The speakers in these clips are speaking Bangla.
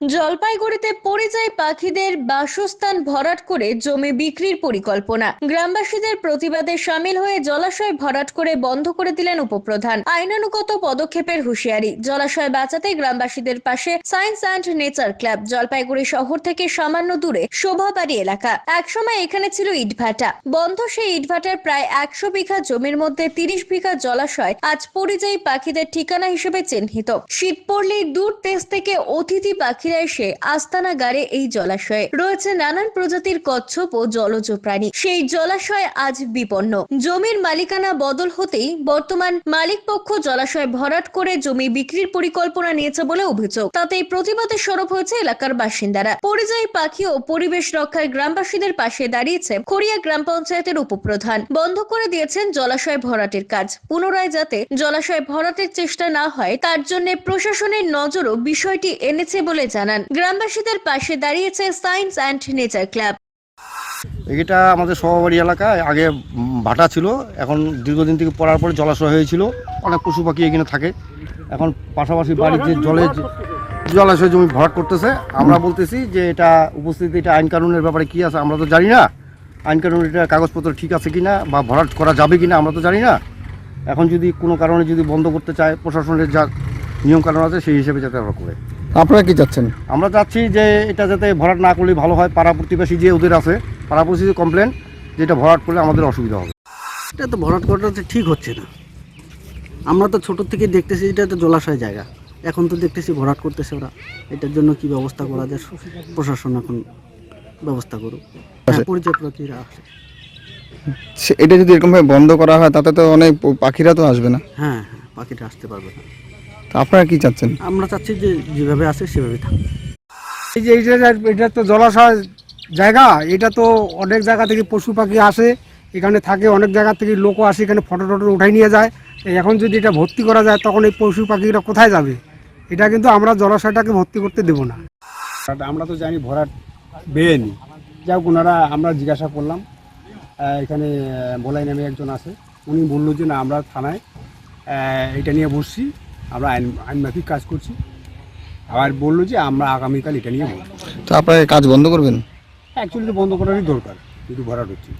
জলপাইগুড়িতে পরিযায়ী পাখিদের বাসস্থান ভরাট করে জমি বিক্রির পরিকল্পনা। গ্রামবাসীদের প্রতিবাদে সামিল হয়ে জলাশয় ভরাট করে বন্ধ করে দিলেন উপপ্রধান। আইনানুগত পদক্ষেপের হুঁশিয়ারি। জলাশয় বাঁচাতে গ্রামবাসীদের পাশে science and nature club Jalpaiguri শহর থেকে সামান্য দূরে শোভাবাড়ি এলাকা। একসময় এখানে ছিল ইটভাটা। বন্ধ সেই ইটভাটার প্রায় একশো বিঘা জমির মধ্যে তিরিশ বিঘা জলাশয় আজ পরিযায়ী পাখিদের ঠিকানা হিসেবে চিহ্নিত। শীত পড়লেই দূর দেশ থেকে অতিথি পাখিরা এসে আস্তানা গাড়ে এই জলাশয়ে রয়েছে নানান প্রজাতির কচ্ছপ ও জলজ প্রাণী। সেই জলাশয় আজ বিপন্ন। জমির মালিকানা বদল হতেই বর্তমান মালিক পক্ষ জলাশয় ভরাট করে জমি বিক্রির পরিকল্পনা নিয়েছে বলে অভিযোগ। তাতেই প্রতিবাদে সরব হয়েছে এলাকার বাসিন্দারা। পরিযায়ী পাখি ও পরিবেশ রক্ষায় গ্রামবাসীদের পাশে দাঁড়িয়েছে খড়িয়া গ্রাম পঞ্চায়েতের উপপ্রধান। বন্ধ করে দিয়েছেন জলাশয় ভরাটের কাজ। পুনরায় যাতে জলাশয় ভরাটের চেষ্টা না হয়, তার জন্য প্রশাসনের নজরও বিষয়টি এনেছে বলে জানান। গ্রামবাসীদের পাশে দাঁড়িয়েছে সায়েন্স অ্যান্ড নেচার ক্লাব এটা আমাদের সহবাড়ি এলাকায় আগে ভাটা ছিল, এখন দীর্ঘদিন থেকে পড়ার পরে জলাশয় হয়েছিল, অনেক পশু পাখি এখানে থাকে। এখন পাশাপাশি বাড়ির যে জলে জলাশয় জমি ভরাট করতেছে, আমরা বলতেছি যে এটা উপস্থিতি এটা আইন কানুনের ব্যাপারে কি আছে আমরা তো জানি না। আইন কানুন এটা কাগজপত্র ঠিক আছে কিনা বা ভরাট করা যাবে কিনা আমরা তো জানি না। এখন যদি কোনো কারণে যদি বন্ধ করতে চায় প্রশাসনের যা নিয়ম কানুন আছে সেই হিসেবে যাতে আমরা করে। আপনারা কি চাচ্ছেন? আমরা চাচ্ছি যে এটা যাতে ভরাট না করলে ভালো হয় পাড়া প্রতিবেশী যে ওদের আছে পাড়া প্রতিবেশী কমপ্লেন যেটা ভরাট করলে আমাদের অসুবিধা হবে। এটা তো ভরাট করাটা তো ঠিক হচ্ছে না। আমরা তো ছোটোর থেকে দেখতেছি এটা তো জলাশয় জায়গা। এখন তো দেখতেছি ভরাট করতেছে ওরা। এটার জন্য কি ব্যবস্থা করা যায়? প্রশাসন এখন ব্যবস্থা করুক। হ্যাঁ, পরিচয় প্রার্থীরা আসে সে- এটা যদি এরকমভাবে বন্ধ করা হয় তাতে তো অনেক পাখিরা তো আসবে না। হ্যাঁ হ্যাঁ পাখিটা আসতে পারবে না। তা আপনারা কি চাচ্ছেন? আমরা চাচ্ছি যে যেভাবে আছে সেভাবে থাকবে এই যে এটা এটা তো জলাশয় জায়গা এটা তো অনেক জায়গা থেকে পশু পাখি আসে এখানে থাকে অনেক জায়গা থেকে লোকও আসে এখানে ফটো টটো উঠাই নিয়ে যায়। এখন যদি এটা ভর্তি করা যায় তখন এই পশু পাখিরা কোথায় যাবে? এটা কিন্তু আমরা জলাশয়টাকে ভর্তি করতে দেবো না। আমরা তো জানি ভরাট বেয়েনি হোক ওনারা আমরা জিজ্ঞাসা করলাম। এখানে বলাই নামে একজন আছে। উনি বলল যে না আমরা থানায় এটা নিয়ে বসছি। আমরা আইন আইনমাফিক কাজ করছি। আবার বলল যে আমরা আগামীকাল এটা নিয়ে বলব। তো আপনারা এই কাজ বন্ধ করবেন? অ্যাকচুয়ালি তো বন্ধ করারই দরকার কিন্তু ভরাট হচ্ছে।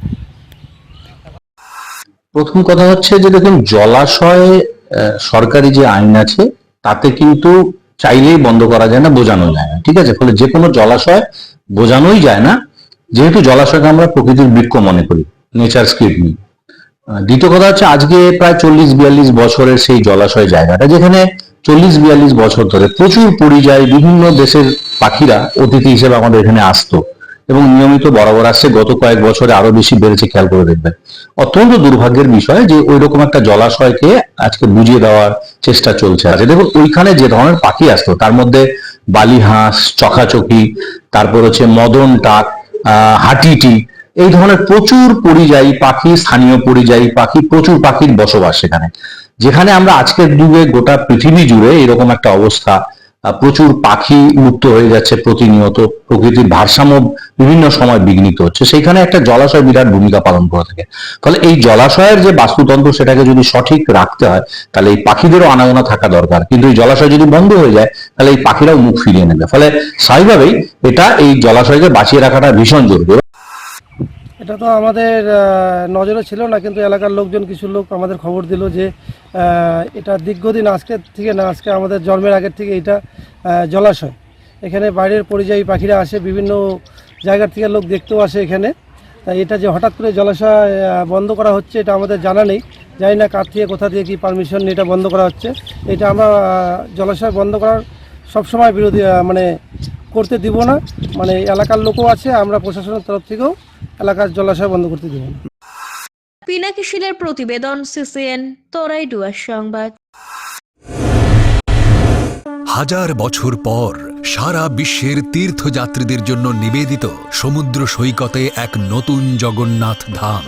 প্রথম কথা হচ্ছে যে দেখুন জলাশয়ে আহ, সরকারি যে আইন আছে তাতে কিন্তু চাইলেই বন্ধ করা যায় না বোঝানো যায় না ঠিক আছে? ফলে যে কোনো জলাশয় বোঝানোই যায় না। যেহেতু জলাশয়কে আমরা প্রকৃতির বৃক্ষ মনে করি নেচার স্ক্রিপ্ট দ্বিতীয় কথা হচ্ছে আজকে প্রায় চল্লিশ বিয়াল্লিশ বছরের সেই জলাশয় জায়গাটা যেখানে চল্লিশ বিয়াল্লিশ বছর ধরে প্রচুর পরিযায়ী বিভিন্ন দেশের পাখিরা অতিথি হিসেবে আমাদের এখানে আসতো এবং নিয়মিত বরাবর আসছে। গত কয়েক বছরে আরও বেশি বেড়েছে খেয়াল করে দেখবেন। অত্যন্ত দুর্ভাগ্যের বিষয় যে ওই রকম একটা জলাশয়কে আজকে বুঝিয়ে দেওয়ার চেষ্টা চলছে আছে দেখুন ওইখানে যে ধরনের পাখি আসতো তার মধ্যে বালি হাঁস চকাচকি তারপর হচ্ছে মদন টাক আহ, হাটিটি এই ধরনের প্রচুর পরিযায়ী পাখি, স্থানীয় পরিযায়ী পাখি, প্রচুর পাখির বসবাস সেখানে। যেখানে আমরা আজকের যুগে গোটা পৃথিবী জুড়ে এরকম একটা অবস্থা প্রচুর পাখি লুপ্ত হয়ে যাচ্ছে প্রতিনিয়ত, প্রকৃতির ভারসাম্য বিভিন্ন সময় বিঘ্নিত হচ্ছে। সেখানে একটা জলাশয় বিরাট ভূমিকা পালন করে থাকে। ফলে এই জলাশয়ের যে বাস্তুতন্ত্র, সেটাকে যদি সঠিক রাখতে হয়, তাহলে এই পাখিদেরও আনাগোনা থাকা দরকার। কিন্তু এই জলাশয় যদি বন্ধ হয়ে যায়, তাহলে এই পাখিরাও মুখ ফিরিয়ে নেবে। ফলে স্বাভাবিকভাবেই এটা এই জলাশয়কে বাঁচিয়ে রাখাটা ভীষণ জরুরি। এটা তো আমাদের নজরে ছিল না, কিন্তু এলাকার লোকজন, কিছু লোক আমাদের খবর দিল যে এটা দীর্ঘদিন আজকে থেকে না, আজকে আমাদের জন্মের আগের থেকে এটা জলাশয়। এখানে বাইরের পরিযায়ী পাখিরা আসে, বিভিন্ন জায়গার থেকে লোক দেখতেও আসে এখানে। তাই এটা যে হঠাৎ করে জলাশয় বন্ধ করা হচ্ছে, এটা আমাদের জানা নেই। জানি না কার থেকে, কোথা থেকে কি পারমিশন এটা বন্ধ করা হচ্ছে। এটা আমরা জলাশয় বন্ধ করার সবসময় বিরোধী মানে করতে দিব না। মানে এলাকার লোকও আছে, আমরা প্রশাসনের তরফ থেকেও এলাকার জলাশয় বন্ধ করতে দিব না পিনাকি শিলের প্রতিবেদন সিসিএন তোরাই ডুয়ার সংবাদ। হাজার বছর পর সারা বিশ্বের তীর্থযাত্রীদের জন্য নিবেদিত সমুদ্র সৈকতে এক নতুন জগন্নাথ ধাম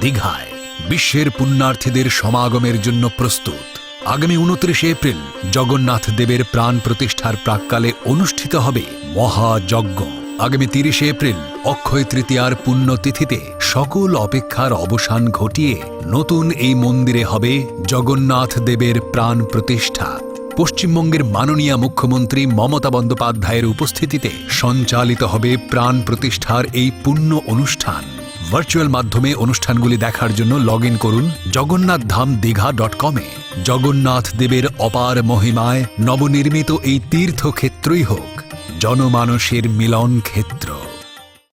দীঘায়। বিশ্বের পুণ্যার্থীদের সমাগমের জন্য প্রস্তুত। আগামী উনত্রিশে এপ্রিল জগন্নাথ দেবের প্রাণ প্রতিষ্ঠার প্রাককালে অনুষ্ঠিত হবে মহাযজ্ঞ। আগামী তিরিশে এপ্রিল অক্ষয় তৃতীয়ার পুণ্যতিথিতে সকল অপেক্ষার অবসান ঘটিয়ে নতুন এই মন্দিরে হবে জগন্নাথ দেবের প্রাণ প্রতিষ্ঠা। পশ্চিমবঙ্গের মাননীয় মুখ্যমন্ত্রী মমতা বন্দ্যোপাধ্যায়ের উপস্থিতিতে সঞ্চালিত হবে প্রাণ প্রতিষ্ঠার এই পুণ্য অনুষ্ঠান। ভার্চুয়াল মাধ্যমে অনুষ্ঠানগুলি দেখার জন্য লগ ইন করুন জগন্নাথ ধাম দীঘা ডট কমে। জগন্নাথ দেবের অপার মহিমায় নবনির্মিত এই তীর্থক্ষেত্রই হোক। জনমানসের মিলন ক্ষেত্র